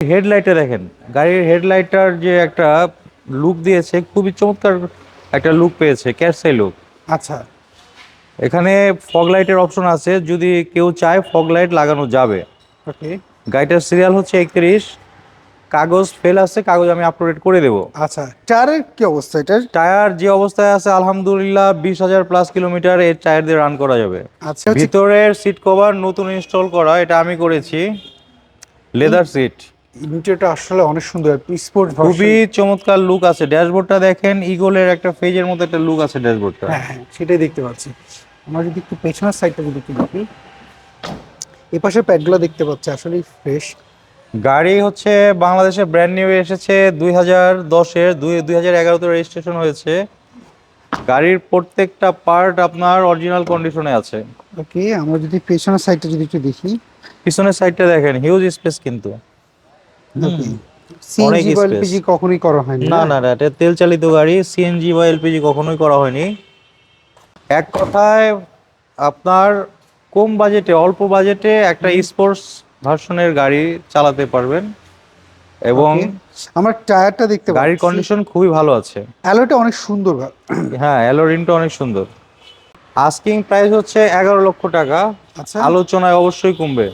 হেডলাইটে দেখেন। গাড়ির হেডলাইটার যে একটা লুক দিয়েছে খুবই চমৎকার একটা লুক পেয়েছে ক্যারসাই লুক আচ্ছা। এখানে ফগ লাইটের অপশন আছে যদি কেউ চায় ফগ লাইট লাগানো যাবে। ওকে গাড়িটার সিরিয়াল হচ্ছে একত্রিশ। কাগজ ফেল আছে কাগজ আমি আপলোড করে দেবো। আচ্ছা টায়ারের কি অবস্থা এটার? টায়ার যে অবস্থায় আছে আলহামদুলিল্লাহ বিশ হাজার প্লাস কিলোমিটার এর টায়ার দিয়ে রান করা যাবে। আচ্ছা ভিতরের সিট কভার নতুন ইনস্টল করা এটা আমি করেছি। লেদার সিট ইন্টেরিয়রটা আসলে অনেক সুন্দর স্পোর্ট খুবই চমৎকার লুক আছে। ড্যাশবোর্ডটা দেখেন ইগলের একটা ফেজের মতো একটা লুক আছে ড্যাশবোর্ডটা হ্যাঁ সেটাই দেখতে পাচ্ছি। আমরা যদি একটু পেছনের সাইডটা যদি একটু দেখি এই পাশের প্যাডগুলো দেখতে পাচ্ছি আসলেই ফ্রেশ গাড়ি হচ্ছে বাংলাদেশে ব্র্যান্ড নিউ এসেছে দুই হাজার দশের দুই দুই হাজার এগারোতে রেজিস্ট্রেশন হয়েছে। গাড়ির প্রত্যেকটা পার্ট আপনার অরিজিনাল কন্ডিশনে আছে। ওকে আমরা যদি পেছনের সাইডটা যদি একটু দেখি। পিছনের সাইডটা দেখেন হিউজ স্পেস কিন্তু। সিএনজি বা এলপিজি কখনোই করা হয়নি না না? না এটা তেল চালিত গাড়ি সিএনজি বা এলপিজি কখনোই করা হয়নি। এক কথায় আপনার কম বাজেটে অল্প বাজেটে একটা স্পোর্টস ভার্সনের গাড়ি চালাতে পারবেন এবং. আমরা টায়ারটা দেখতে গাড়ির কন্ডিশন খুবই ভালো আছে। অ্যালোটা অনেক সুন্দর। হ্যাঁ অ্যালোরিনটা অনেক সুন্দর। আস্কিং প্রাইস হচ্ছে এগারো লক্ষ টাকা। আচ্ছা। আলোচনায় অবশ্যই কমবে।